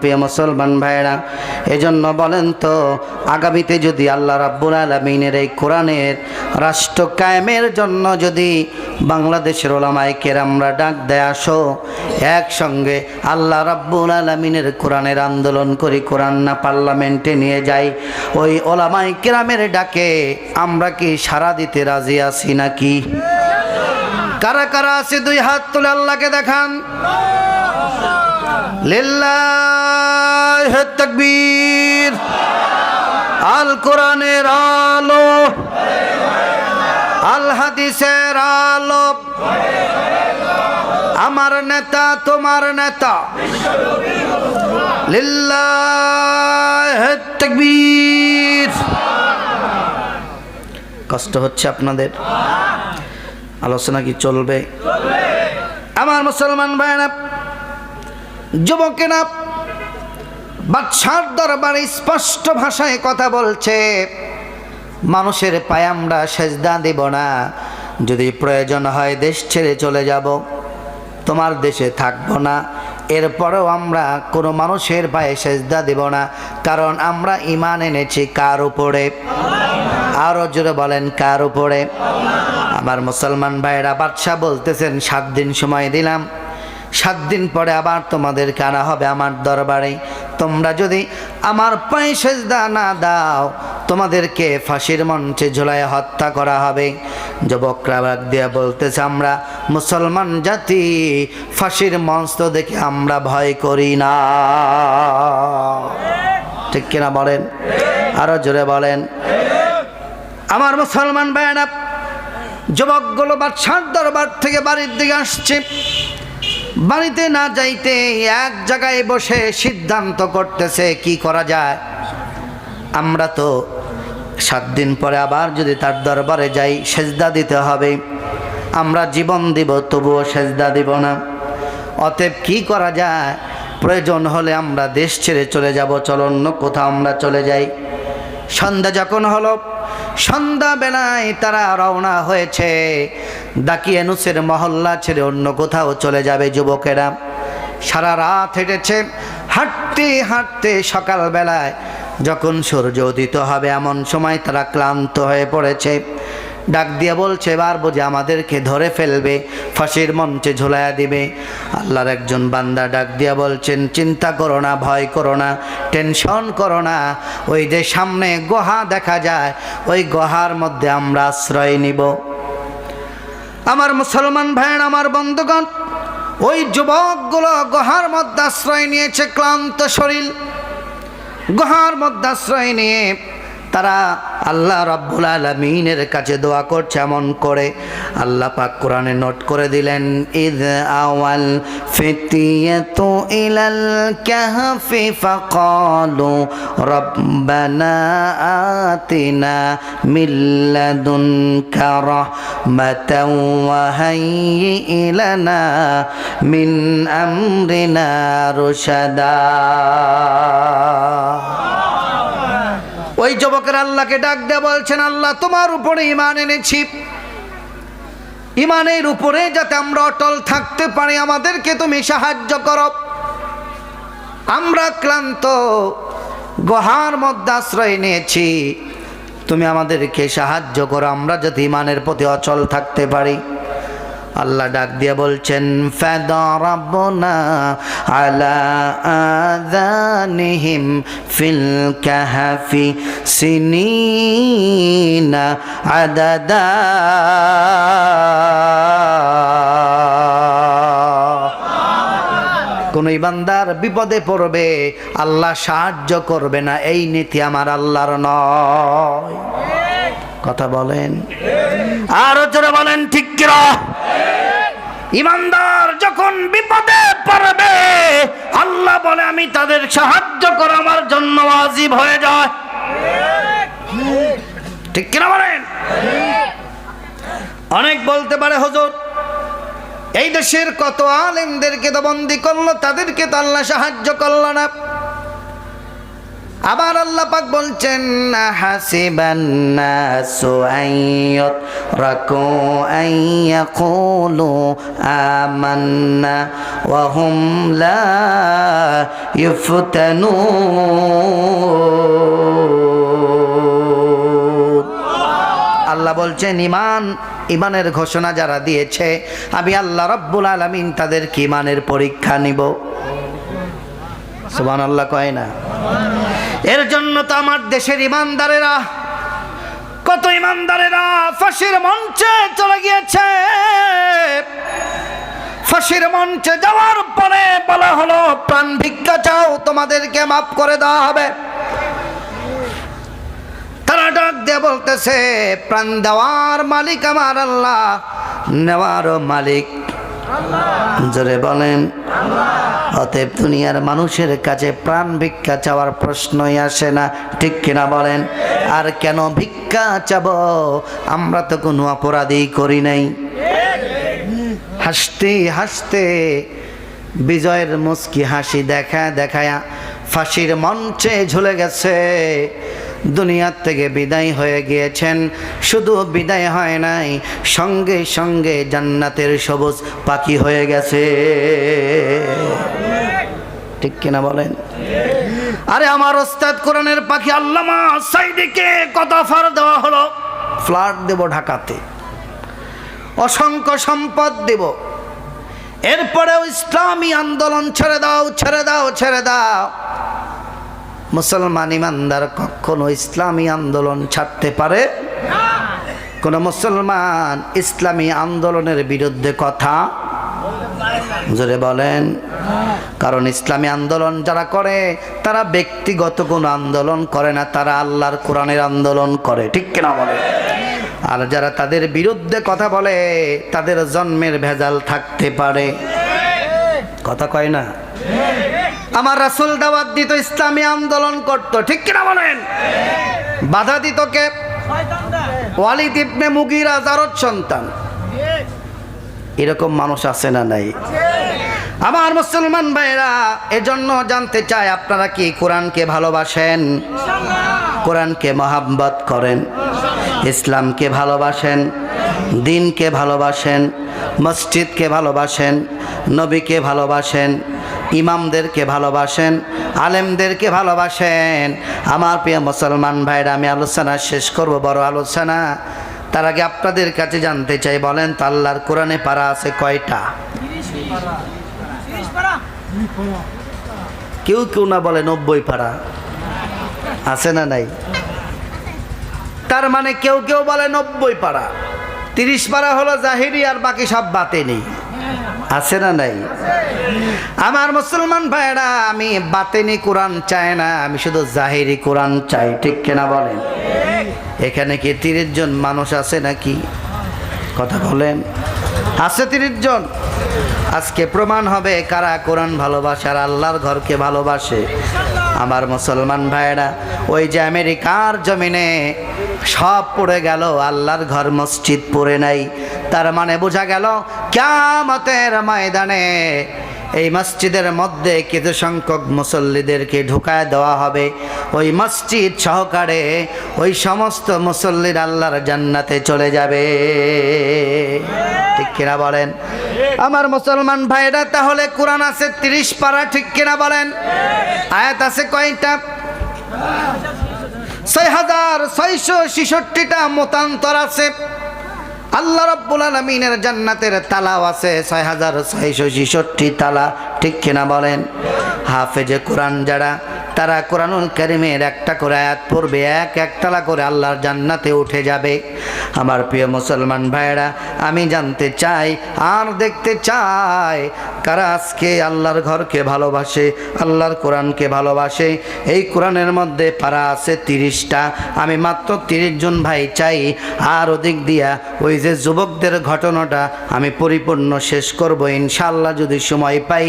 প্রিয় মুসলমান ভাইরা এজন্য বলেন তো, আগামীতে যদি আল্লাহ রাব্বুল আলমিনের এই কোরআনের রাষ্ট্র কায়েমের জন্য যদি বাংলাদেশের ওলামায় কেরামরা ডাক দেয়, আসো, একসঙ্গে আল্লাহ রাব্বুল আলমিনের কোরআনের আন্দোলন করি, কোরআন না পার্লামেন্টে নিয়ে যাই, ওই ওলামাই কেরামের ডাকে আমরা কি সারা দিতে রাজি আছি নাকি? কারা কারা আছে দুই হাত তুলে আল্লাহকে দেখান। লিল্লাহ তকবীর। আল কোরআনের আলো। আল হাদিসের আলো। আমার নেতা, তোমার নেতা। লিল্লাহ তকবীর। কষ্ট হচ্ছে আপনাদের? আলোচনা কি চলবে? আমার মুসলমান ভাইরা যুবকেরা, বাদশার দরবারে স্পষ্ট ভাষায় কথা বলছে, মানুষের পায়ে আমরা সেজদা দেব না। যদি প্রয়োজন হয় দেশ ছেড়ে চলে যাব, তোমার দেশে থাকব না। এরপরেও আমরা কোনো মানুষের পায়ে সেজদা দেব না, কারণ আমরা ইমান এনেছি কার উপরে? আরও জোরে বলেন, কার উপরে? আমার মুসলমান ভাইরা বাদশাহ বলতেছেন, সাত দিন সময় দিলাম। সাত দিন পরে আবার তোমাদেরকে আনা হবে আমার দরবারে। তোমরা যদি আমার পায়ে সেজদা না দাও, তোমাদেরকে ফাঁসির মঞ্চে ঝোলায় হত্যা করা হবে। যুবকরা বাদ দিয়ে বলতেছে, আমরা মুসলমান জাতি, ফাঁসির মঞ্চ তো দেখে আমরা ভয় করি না। ঠিক কিনা বলেন? আরও জোরে বলেন। আমার মুসলমান ভাইয়েরা, যুবকগুলো বাদশার দরবার থেকে বাড়ির দিকে আসছে। বাড়িতে না যাইতে এক জায়গায় বসে সিদ্ধান্ত করতেছে, কি করা যায়? আমরা তো সাত দিন পরে আবার যদি তার দরবারে যাই, সেজদা দিতে হবে। আমরা জীবন দিব, তবুও সেজদা দিব না। অতএব কি করা যায়? প্রয়োজন হলে আমরা দেশ ছেড়ে চলে যাব, চল অন্য কোথাও আমরা চলে যাই। সন্ধ্যা যখন হলো, সন্ধ্যাবেলায় তারা রওনা হয়েছে। দাকিয়ানুসের মহল্লা ছেড়ে অন্য কোথাও চলে যাবে যুবকেরা। সারা রাত হেঁটেছে, হাঁটতে হাঁটতে সকালবেলায় যখন সূর্য উদিত হবে এমন সময় তারা ক্লান্ত হয়ে পড়েছে। ডাক দিয়ে বলছে, এবার বুঝে আমাদেরকে ধরে ফেলবে, ফাঁসির মঞ্চে ঝোলায়া দিবে। আল্লাহর একজন বান্দা ডাক দিয়া বলছেন, চিন্তা করো না, ভয় করো না, টেনশন করো না। ওই যে সামনে গুহা দেখা যায়, ওই গুহার মধ্যে আমরা আশ্রয় নিব। আমার মুসলমান ভাইয়ের, আমার বন্ধুগণ, ওই যুবকগুলো গহার মধ্যে আশ্রয় নিয়েছে ক্লান্ত শরীর। গহার মধ্যে আশ্রয় নিয়ে তারা আল্লাহ রাব্বুল আলমিনের কাছে দোয়া করছে এমন করে। আল্লাহ পাক কোরআনে নোট করে দিলেন, ইদ আওয়াল ফিতিয়াতু ইলাল কাহফি ফাকালু রব্বানা আতিনা মিন লাদুনকা রাহমাতাও ওয়া হাইয়্যি লানা মিন আমরিনা রুশাদা। ওই যুবকের আল্লাহকে ডাক দেয়া বলছেন, আল্লাহ, তোমার উপরে ইমান এনেছি। ইমানের উপরে যাতে আমরা অটল থাকতে পারি, আমাদেরকে তুমি সাহায্য করো। আমরা ক্লান্ত, গহার মধ্যে আশ্রয় নিয়েছি। তুমি আমাদেরকে সাহায্য করো, আমরা যাতে ইমানের প্রতি অচল থাকতে পারি। আল্লাহ ডাক দিয়ে বলছেন ফাদারাবনা আলা আযানিহিম ফিল কাহফি সিনিনা আদাদা। কোন ইমানদার বিপদে পড়বে, আল্লাহ সাহায্য করবে না, এই নীতি আমার আল্লাহর নয়। কথা বলেন। আরও জোরে বলেন, ঠিক কিরা ইমানদার যখন বিপদে পড়বে, আল্লাহ বলে, আমি তাদের সাহায্য করা আমার জন্য ওয়াজিব হয়ে যায়। ঠিক কিনা বলেন? অনেক বলতে পারে, হজর, এই দেশের কত আলেমদেরকে তো বন্দি করল, তাদেরকে তো আল্লাহ সাহায্য করল না। আবার আল্লাহ পাক বলছেন হাসিবান লা ইফতানুন. আল্লাহ বলছেন ইমান ইমানের ঘোষণা যারা দিয়েছে, আমি আল্লাহ রব্বুল আলমিন তাদেরকে ইমানের পরীক্ষা নিব। সুবান আল্লাহ কয় না? এর জন্য তো আমার দেশের ইমানদারেরা, কত ইমানদারেরা ফাঁসির মঞ্চে চলে গিয়েছে। ফাঁসির মঞ্চে যাওয়ার পরে বলা হলো, প্রাণ ভিক্ষা চাও, তোমাদেরকে মাফ করে দেওয়া হবে। তারা ডাক দিয়ে বলতেছে, প্রাণ দেওয়ার মালিক আমার আল্লাহ, নেওয়ারও মালিক। জোরে বলেন, অতএব দুনিয়ার মানুষের কাছে প্রাণ ভিক্ষা চাওয়ার প্রশ্নই আসে না, ঠিক কিনা বলেন? আর কেন ভিক্ষা চাব? আমরা তো কোনো অপরাধী করি নাই। হাসতে হাসতে বিজয়ের মুস্কি হাসি দেখা দেখায়া ফাঁসির মঞ্চে ঝুলে গেছে। দুনিয়ার থেকে বিদায় হয়ে গিয়েছেন। শুধু বিদায় হয় নাই, সঙ্গে সঙ্গে জান্নাতের সবুজ পাখি হয়ে গেছে। ঠিক কিনা বলেন? আরে আমার ওস্তাদ কোরআনের পাখি আল্লামা সাইদিকে কত অফার দেওয়া হলো? ফ্ল্যাট দেব ঢাকাতে। অসংখ্য সম্পদ দেব। এরপরেও ইসলামী আন্দোলন ছেড়ে দাও ছেড়ে দাও ছেড়ে দাও। মুসলমান ইমানদার কখনো ইসলামী আন্দোলন ছাড়তে পারে? কোন মুসলমান ইসলামী আন্দোলনের বিরুদ্ধে কথা জোরে বলেন। কারণ ইসলামী আন্দোলন যারা করে, তারা ব্যক্তিগত কোনো আন্দোলন করে না, তারা আল্লাহর কোরআনের আন্দোলন করে। ঠিক কিনা বলে? আর যারা তাদের বিরুদ্ধে কথা বলে, তাদের জন্মের ভেজাল থাকতে পারে। কথা কয় না? আমার রাসুল দাওয়াত দিত, ইসলামী আন্দোলন করত। ঠিক কিনা বলেন? বাধা দিত কে? ওয়ালিদ ইবনে মুগিরা, জারদ সন্তান। এরকম মানুষ আছে না নাই? আমার মুসলমান ভাইরা এজন্য জানতে চাই, আপনারা কি কোরআনকে ভালোবাসেন? কোরআনকে মহাব্বত করেন? ইসলামকে ভালোবাসেন? দিনকে ভালোবাসেন? মসজিদকে ভালোবাসেন? নবীকে ভালোবাসেন? ইমামদেরকে ভালোবাসেন, আলেমদেরকে ভালোবাসেন। আমার প্রিয় মুসলমান ভাইরা, আমি আলোচনা শেষ করব, বড় আলোচনা। তার আগে আপনাদের কাছে জানতে চাই, বলেন তো আল্লাহর কোরআনে পারা আছে কয়টা? কেউ কেউ না বলে নব্বই পারা। আছে না নাই? তার মানে কেউ কেউ বলে নব্বই পারা। তিরিশ পারা হলো জাহিরি আর বাকি সব বাতে নেই আছে না নাই? আমার মুসলমান ভাইরা আমি বাতেনি কোরআন চাই না, আমি শুধু জাহিরি কোরআন চাই, ঠিক কেনা বলেন? এখানে কি তিরিশ জন মানুষ আছে নাকি? কথা বলেন। আছে তিরিশ জন। আজকে প্রমাণ হবে কারা কোরআন ভালোবাসে আর আল্লাহর ঘরকে ভালোবাসে। আমার মুসলমান ভাইরা ওই যে আমেরিকার জমিনে সব পড়ে গেল, আল্লাহর ঘর মসজিদ পড়ে নাই। তার মানে বোঝা গেল কেমতের ময়দানে এই মসজিদের মধ্যে কিছু সংখ্যক মুসল্লিদেরকে ঢুকায় দেওয়া হবে। ওই মসজিদ সহকারে ওই সমস্ত মুসল্লির আল্লাহর জান্নাতে চলে যাবে। ঠিক কিনা বলেন? আমার মুসলমান ভাইরা তাহলে কোরআন আছে তিরিশ পারা, ঠিক কিনা বলেন? আয়াত আছে কয়টা? ছয় হাজার ছয়শো ছিষট্টিটা মতান্তর আছে। আল্লাহ রব্বুল আলমিনের জান্নাতের তালাও আছে ছয় হাজার ছয়শো ছিষট্টি তালা। ঠিক কিনা বলেন? হাফেজে কোরআন যারা তারা কোরআনুল কারিমের একটা করে আয়াত পড়বে, এক একতলা করে আল্লাহর জান্নাতে উঠে যাবে। আমার প্রিয় মুসলমান ভাইয়েরা, আমি জানতে চাই, আর দেখতে চাই, কারা আজকে আল্লাহর ঘরকে ভালোবাসে, আল্লাহর কোরআনকে ভালোবাসে? এই কোরআনের মধ্যে পারা আছে তিরিশটা। আমি মাত্র তিরিশ জন ভাই চাই, আর ওদিক দিয়া ওই যে যুবকদের ঘটনাটা আমি পরিপূর্ণ শেষ করব। ইনশাল্লাহ যদি সময় পাই।